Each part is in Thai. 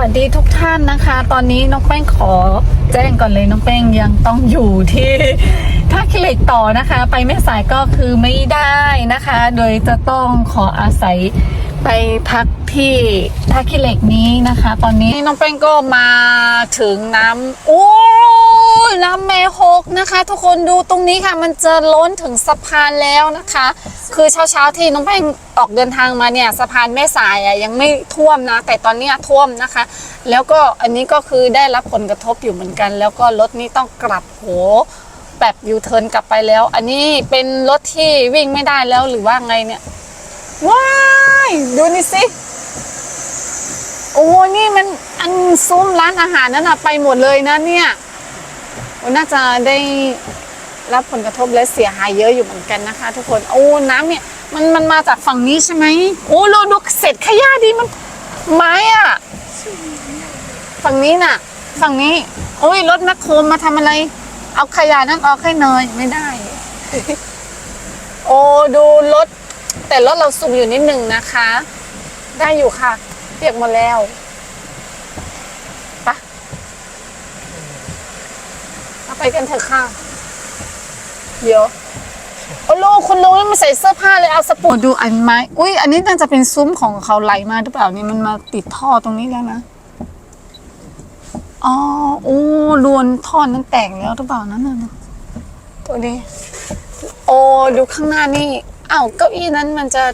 วัสดีทุกท่านนะคะ ตอนนี้น้องแป้งขอแจ้งก่อนเลยน้องแป้งยังต้องอยู่ที่ท่าขี้เหล็กต่อนะคะ ไปแม่สายก็คือไม่ได้นะคะ โดยจะต้องขออาศัย ไปพักที่ท่าขี้เหล็กนี้นะคะ ตอนนี้น้องแป้งก็มาถึงน้ำโอ้ยน้ำแม่หกนะคะ ทุกคนดูตรงนี้ค่ะ มันจะล้นถึงสะพานแล้วนะคะ คือเช้าเช้าที่น้องแป้งออกเดินทางมาเนี่ยสะพานแม่สายอะยังไม่ท่วมนะ แต่ตอนนี้ท่วมนะคะ แล้วก็อันนี้ก็คือได้รับผลกระทบอยู่เหมือนกัน แล้วก็รถนี้ต้องกลับโหแบบยูเทิร์นกลับไปแล้ว อันนี้เป็นรถที่วิ่งไม่ได้แล้วหรือว่าไงเนี่ย ว้ายดูนี่สิ โอ้นี่มันอันซุ้มร้านอาหารนั่นอะไปหมดเลยนะเนี่ยโอ้น่าจะได้รับผลกระทบและเสียหายเยอะอยู่เหมือนกันนะคะ ทุกคน โอ้น้ำเนี่ยมันมันมาจากฝั่งนี้ใช่ไหมโอ้เราดูเศษขยะดีมัน ไม้อะฝั่งนี้น่ะ ฝั่งนี้โอ้ยรถแมคโครมาทำอะไร เอาขยะนั่นออกให้หน่อยไม่ได้ โอ้ดูรถ แต่รถเราสูงอยู่นิดหนึ่งนะคะ ได้อยู่ค่ะ เปียกหมดแล้วไปะเอาไปกันเถอะค่ะ เดี๋ยวโอ้ลูกคุณลุงไม่ใส่เสื้อผ้าเลยเอาสปูดูอันไม้ อุ้ยอันนี้น่าจะเป็นซุ้มของเขาไหลมาหรือเปล่านี่มันมาติดท่อตรงนี้แล้วนะ อ๋อโอ้รวนท่อนั้นแตกแล้วหรือเปล่านั่นน่ะตัวนี้ โอ้ดูข้างหน้านี่ อ้าวเก้าอี้นั้นมันจะ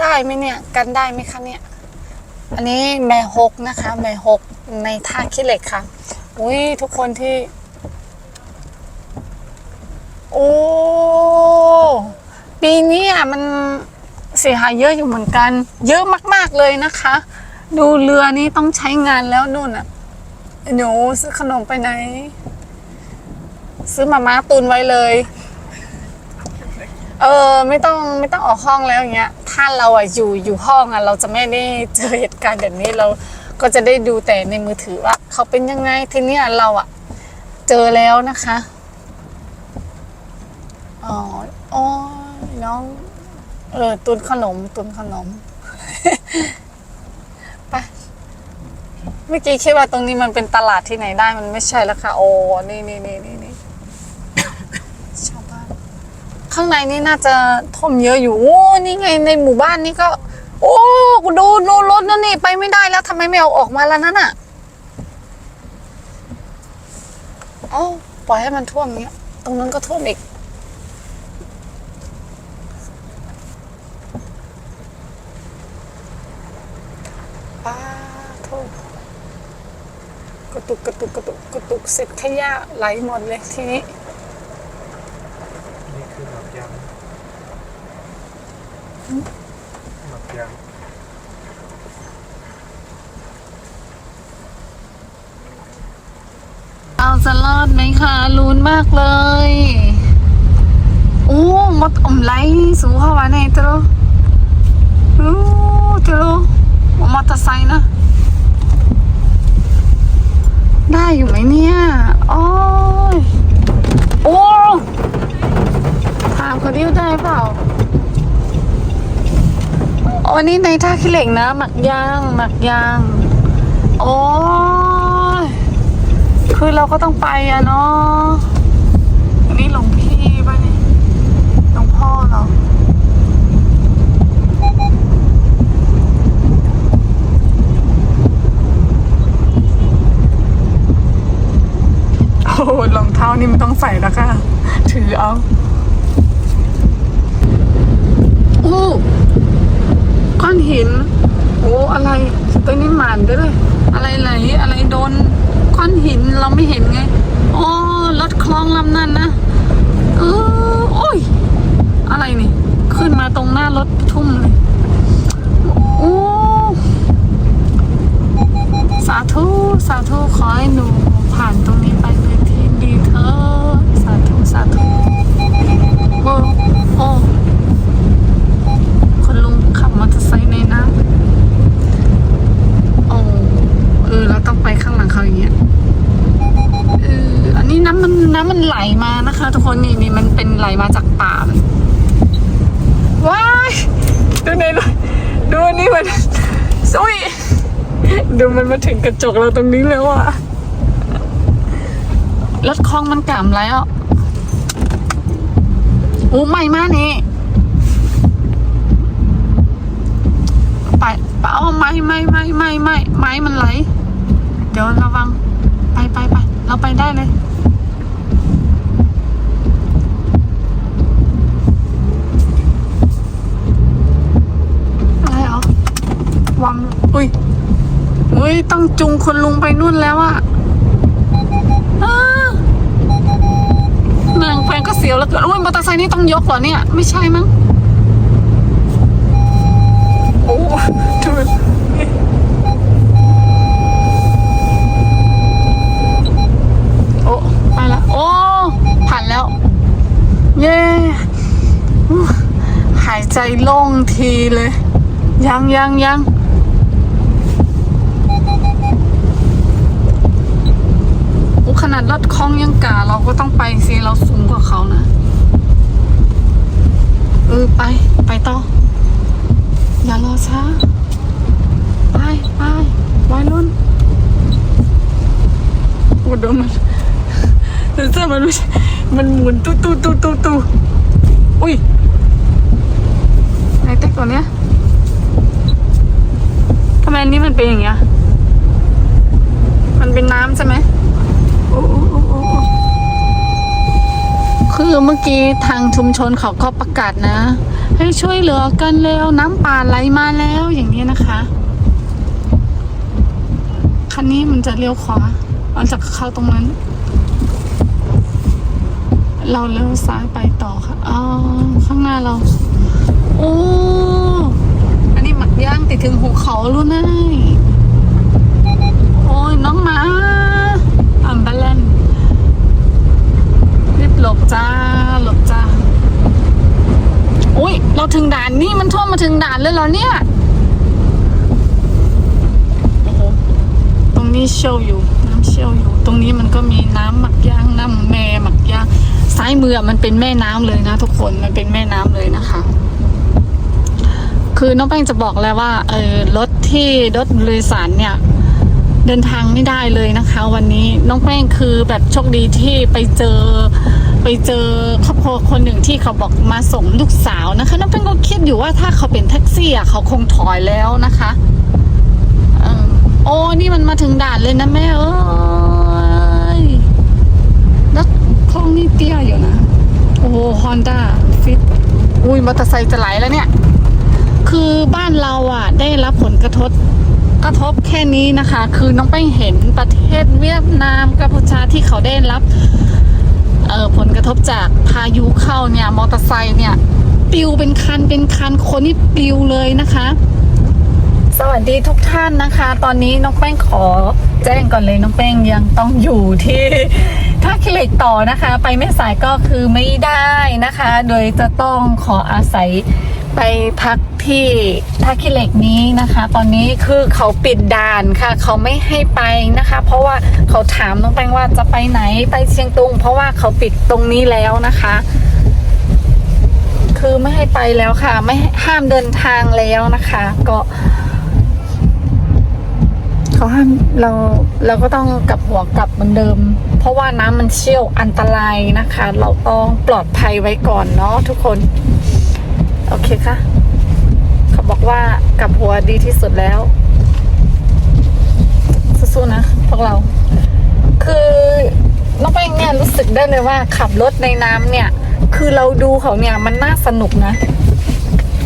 ได้ไหมเนี่ยกันได้ไหมคะเนี่ย อันนี้แม่ฮกนะคะแม่ฮกในท่าขี้เหล็กค่ะ อุ้ยทุกคนที่ โอ้ปีนี้อะมันเสียหายเยอะอยู่เหมือนกัน เยอะมาก ๆเลยนะคะ ดูเรือนี้ต้องใช้งานแล้วนู่นอะหนูซื้อขนมไปไหน ซื้อมาม่าตุนไว้เลย เออไม่ต้องไม่ต้องออกห้องแล้วอย่างเงี้ยถ้าเราอะอยู่อยู่ห้องอะเราจะไม่ได้เจอเหตุการณ์แบบนี้เราก็จะได้ดูแต่ในมือถือว่าเขาเป็นยังไงทีเนี้ยเราอะเจอแล้วนะคะอ๋ออ๋อน้องเออตุนขนมตุนขนมไปเมื่อกี้คิดว่าตรงนี้มันเป็นตลาดที่ไหนได้มันไม่ใช่แล้วค่ะ โอ้นี่นี่นี่นี่นี่ ชาวบ้าน ข้างในนี่น่าจะท่วมเยอะอยู่โอ้นี่ไงในหมู่บ้านนี่ก็ โอ้กูดูดูรถนั่นนี่ไปไม่ได้แล้วทำไมไม่เอาออกมาแล้วนั่นอะเอ้าปล่อยให้มันท่วมเงี้ย ตรงนั้นก็ท่วมอีกป้าโทษกระตุกกระตุกกระตุกกระตุกเสร็จขยะไหลหมดเลยทีนี้คือหมักยางหมักยาง เอาจะรอดไหมคะลุ้นมากเลย โอ้ มดอมไลสูเข้ามาในตรอโอ้ตรอมอเตอร์ไซค์นะ ได้อยู่ไหมเนี่ย โอ้ย โอ้ถามเขาดิวได้เปล่าวันนี้ในท่าขี้เหล็กนะ หมักย่างหมักย่าง โอ้ยคือเราก็ต้องไปอะเนาะอันนี้หลงพี่ป่ะเนี่ยหลวงพ่อ เรอโอ้รองเท้านี่มันต้องใส่แล้วค่ะ ถือเอาโอ้ก้อนหิน โอ้ อะไรตัวนี้หมันด้วยเลยอะไรไหลอะไรโดน มันน้ำมันไหลมานะคะ ทุกคนนี่นี่มันเป็นไหลมาจากป่าว้ายดูในรถดูอันนี่มันสุยดูมันมาถึงกระจกเราตรงนี้แล้วอะรถคลองมันกล่ำแล้วอู้ไม่มากนี่ไปไปเอาไม้ไม้ไม้ไม้ไม้ไม้มันไหล เดี๋ยวระวัง ไปไปไปเราไปได้เลย อะไรเหรอ วังอุ้ยอุ้ยต้องจุงคนลุงไปนู่นแล้วอะอ้านางแฟนก็เสียวแล้วเกินอุ้ยมอเตอร์ไซค์นี่ต้องยกเหรอเนี่ย ไม่ใช่มั้งโอ้ดูโอ้ไปละโอ้ผ่านแล้ว เย้อู้หายใจโล่งทีเลย ยังยังยัง นาดรถคล้องยังกาเราก็ต้องไปสิเราสูงกว่าเขานะเออไป ไปต่อ อย่ารอช้า ไปไปวัยรุ่นโอ้เดูมันเดี๋ยวเสื้อมันไม่ใช่มันหมุนตู้ตู้ตู้ตู้ตู้อุ้ยไอเต็กตัวเนี้ยทำไมอันนี้มันเป็นอย่างเงี้ย มันเป็นน้ำใช่ไหม คือเมื่อกี้ทางชุมชนเขาก็ประกาศนะ ให้ช่วยเหลือกันเร็วน้ำป่าไหลมาแล้วอย่างนี้นะคะ คันนี้มันจะเลี้ยวขวามันจะเข้าตรงนั้น เราเลี้ยวซ้ายไปต่อค่ะอ๋อข้างหน้าเรา โอ้อันนี้หมักย่างติดถึงหูเขารู้นายโอ้ยน้องหมาอัมบาเลน หลบจ้าหลบจ้าอุ้ยเราถึงด่านนี่มันท่วมมาถึงด่านเลยเหรอเนี่ยโอ้โหตรงนี้เชี่ยวอยู่น้ำเชี่ยวอยู่ ตรงนี้มันก็มีน้ำหมักย่างน้ำแม่หมักย่างซ้ายมืออะมันเป็นแม่น้ำเลยนะ ทุกคนมันเป็นแม่น้ำเลยนะคะคือน้องแป้งจะบอกแล้วว่าเออรถที่รถโดยสารเนี่ย เดินทางไม่ได้เลยนะคะ วันนี้น้องแป้งคือแบบโชคดีที่ไปเจอ ไปเจอครอบครัวคนหนึ่งที่เขาบอกมาส่งลูกสาวนะคะน้องแป้งก็คิดอยู่ว่าถ้าเขาเป็นแท็กซี่อะเขาคงถอยแล้วนะคะโอ้นี่มันมาถึงด่านเลยนะแม่เอ้ยแล้วคลองนี่เตี้ยอยู่นะ โอ้ฮอนด้าฟิตอุ้ยมอเตอร์ไซค์จะไหลแล้วเนี่ย คือบ้านเราอะ ได้รับผลกระทบกระทบแค่นี้นะคะ คือน้องแป้งเห็นประเทศเวียดนามกัมพูชาที่เขาได้รับ ทบจากพายุเข้าเนี่ยมอเตอร์ไซค์เนี่ยปลิวเป็นคันเป็นคันคนนี่ปลิวเลยนะคะ สวัสดีทุกท่านนะคะ ตอนนี้น้องแป้งขอแจ้งก่อนเลยน้องแป้งยังต้องอยู่ที่ท่าขี้เหล็กต่อนะคะ ไปแม่สายก็คือไม่ได้นะคะ โดยจะต้องขออาศัย ไปพักที่ท่าขี้เหล็กนี้นะคะ ตอนนี้คือเขาปิดด่านค่ะ เขาไม่ให้ไปนะคะ เพราะว่าเขาถามน้องแป้งว่าจะไปไหนไปเชียงตุง เพราะว่าเขาปิดตรงนี้แล้วนะคะ คือไม่ให้ไปแล้วค่ะ ไม่ห้ามเดินทางแล้วนะคะ ก็เขาห้ามเราเราก็ต้องกลับหัวกลับเหมือนเดิม เพราะว่าน้ำมันเชี่ยวอันตรายนะคะ เราต้องปลอดภัยไว้ก่อนเนาะทุกคน โอเคค่ะ เขาบอกว่ากลับหัวดีที่สุดแล้ว สู้ๆนะพวกเรา คือน้องแป้งเนี่ยรู้สึกได้เลยว่าขับรถในน้ำเนี่ย คือเราดูเขาเนี่ยมันน่าสนุกนะ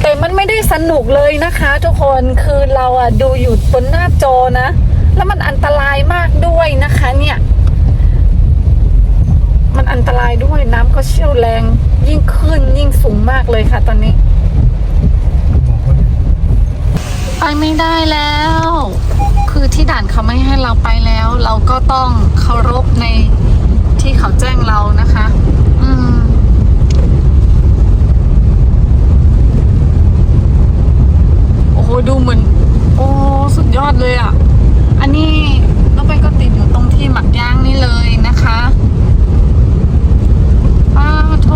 แต่มันไม่ได้สนุกเลยนะคะ ทุกคนคือเราอะดูอยู่บนหน้าจอนะ แล้วมันอันตรายมากด้วยนะคะเนี่ยมันอันตรายด้วยน้ำก็เชี่ยวแรง ยิ่งขึ้นยิ่งสูงมากเลยค่ะตอนนี้ บอกว่า ไปไม่ได้แล้ว คือที่ด่านเขาไม่ให้เราไปแล้ว เราก็ต้องเคารพในที่เขาแจ้งเรานะคะ อืมโอ้โหดูเหมือน โอ้สุดยอดเลยอะ อันนี้น้องไปก็ติดอยู่ตรงที่หมักย่างนี่เลยนะคะป้าโท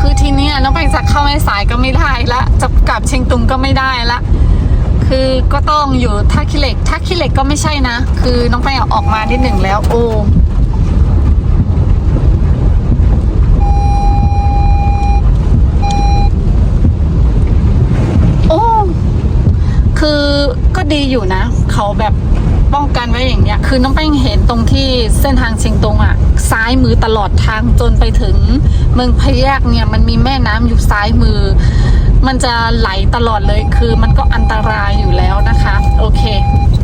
คือ ทีนี้น้องไปจะเข้าไม่สายก็ไม่ได้ละจะกลับเชียงตุงก็ไม่ได้ละคือก็ต้องอยู่ท่าขี้เหล็กท่าขี้เหล็กก็ไม่ใช่นะ คือน้องแป้งออกมานิดหนึ่งแล้ว โอ้โอ้คือก็ดีอยู่นะ เขาแบบ ป้องกันไว้อย่างเนี้ย คือน้องแป้งเห็นตรงที่เส้นทางเชียงตงอะ ซ้ายมือตลอดทางจนไปถึง เมืองพะแยกเนี่ยมันมีแม่น้ำอยู่ซ้ายมือ มันจะไหลตลอดเลยคือมันก็อันตรายอยู่แล้วนะคะ โอเค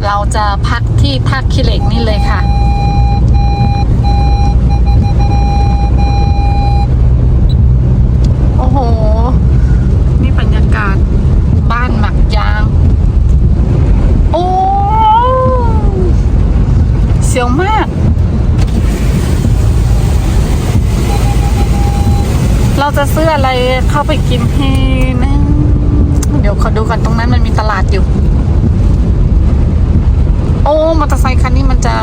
เราจะพักที่ท่าขี้เหล็กนี่เลยค่ะ โอ้โห นี่บรรยากาศบ้านหมักยาง โอ้ เสียวมาก เราจะซื้ออะไรเข้าไปกินให้นะเดี๋ยวขอดูกันตรงนั้นมันมีตลาดอยู่ โอ้มอเตอร์ไซค์คันนี้มันจะ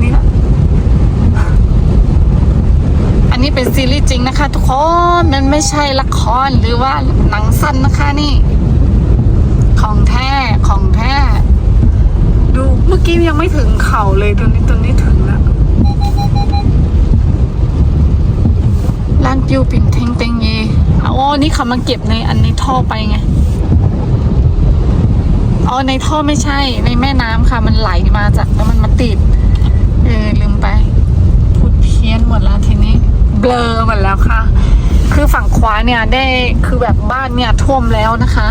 นี่นะอันนี้เป็นซีรีส์จริงนะคะ ทุกคนมันไม่ใช่ละครหรือว่าหนังสั้นนะคะนี่ ของแท้ของแท้ดูเมื่อกี้ยังไม่ถึงเข่าเลยตัวนี้ตัวนี้ถึง แล้วปิ่นเทงเตงเยอ๋อนี่เขามาเก็บในอันในท่อไปไงอ๋อในท่อไม่ใช่ในแม่น้ำค่ะ มันไหลมาจากแล้วมันมาติด เออลืมไป พูดเพี้ยนหมดแล้วทีนี้ เบลอหมดแล้วค่ะ คือฝั่งขวาเนี่ยได้คือแบบบ้านเนี่ยท่วมแล้วนะคะ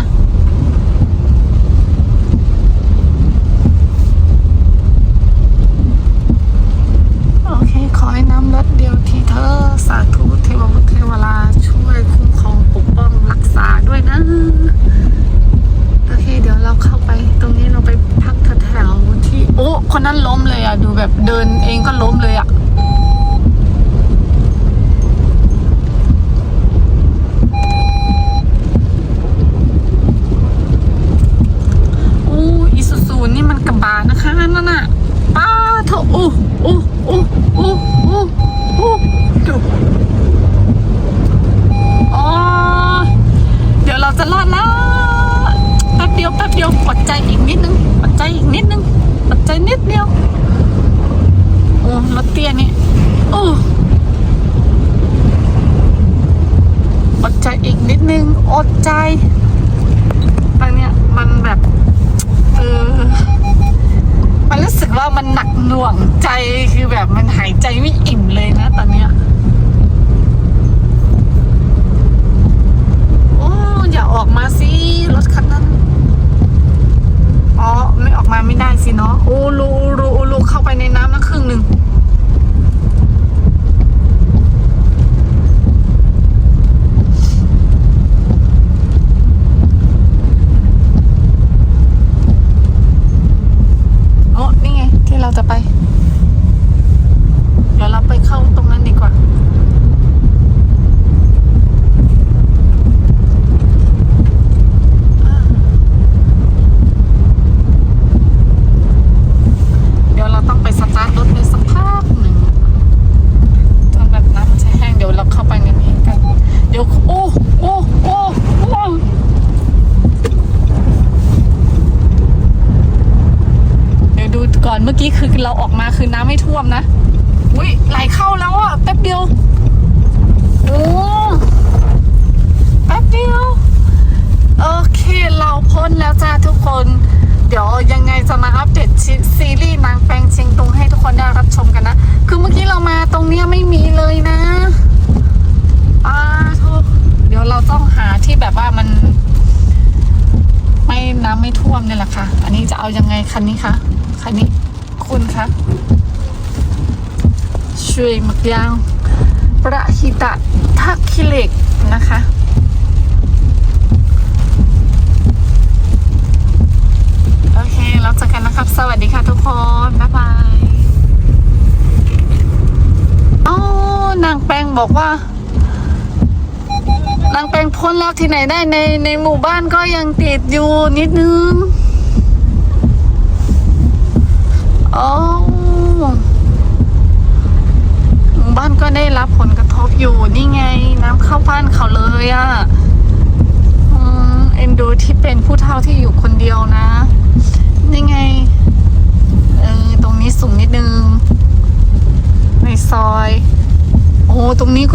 โอเค ขอให้น้ำลดเดียว ธอ สาธุเทวบุตรเทวราช่วยคุ้มครองปกป้องรักษาด้วยนะ โอเค เดี๋ยวเราเข้าไป ตรงนี้เราไปพักแถวๆที่ โอ้ คนนั้นล้มเลยอะ ดูแบบเดินเองก็ล้มเลยอะ อู้อีซูซูนี่มันกระบะนะคะนั่นน่ะป้าเถอะอู้อู้อู้อู้อู้อู้ดูอ๋อเดี๋ยวเราจะรอดแล้วแป๊บเดียวแป๊บเดียวอดใจอีกนิดนึงอดใจอีกนิดนึงอดใจนิดเดียวโอ้รถเตี้ยนี่โอ้อดใจอีกนิดนึงอดใจตอนเนี้ยมันแบบ เออ มันรู้สึกว่ามันหนักหน่วงใจคือแบบมันหายใจไม่อิ่มเลยนะตอนเนี้ย โอ้อย่าออกมาสิรถคันนั้น อ๋อ ไม่ออกมาไม่ได้สิเนาะโอ้รูรูรูเข้าไปในน้ำนะครึ่งหนึ่ง โอ้นี่ไง ที่เราจะไป เดี๋ยวเราไปเข้าตรงนั้นดีกว่า เดี๋ยวเราต้องไปสตาร์ทรถในสักพักหนึ่งจนแบบน้ำมันจะแห้ง เดี๋ยวเราเข้าไปในนี้กัน เดี๋ยว โอ้โอ้โอ้โอ้ เดี๋ยวดู กี้คือเราออกมาคือน้ำไม่ท่วมนะ อุ้ยไหลเข้าแล้วอะแป๊บเดียว โอ้แป๊บเดียว โอเคเราพ้นแล้วจ้าทุกคน เดี๋ยวยังไงจะมาอัปเดตซีซีรีส์นางแปลงเชียงตุงให้ทุกคนได้รับชมกันนะ คือเมื่อกี้เรามาตรงเนี้ยไม่มีเลยนะป้าทุกเดี๋ยวเราต้องหาที่แบบว่ามัน ไม่น้ำไม่ท่วมเนี่ยแหละค่ะ อันนี้จะเอายังไงคันนี้คะคันนี้ คุณคะช่วยมักยางประหิตะทักคิเล็กนะคะโอเคแล้วเจอกันนะครับ สวัสดีค่ะทุกคน บ๊ายบายอ๋อนางแปงบอกว่านางแปลงพ้นแล้วที่ไหนได้ในในหมู่บ้านก็ยังติดอยู่นิดนึง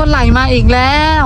ก็ไหลมาอีกแล้ว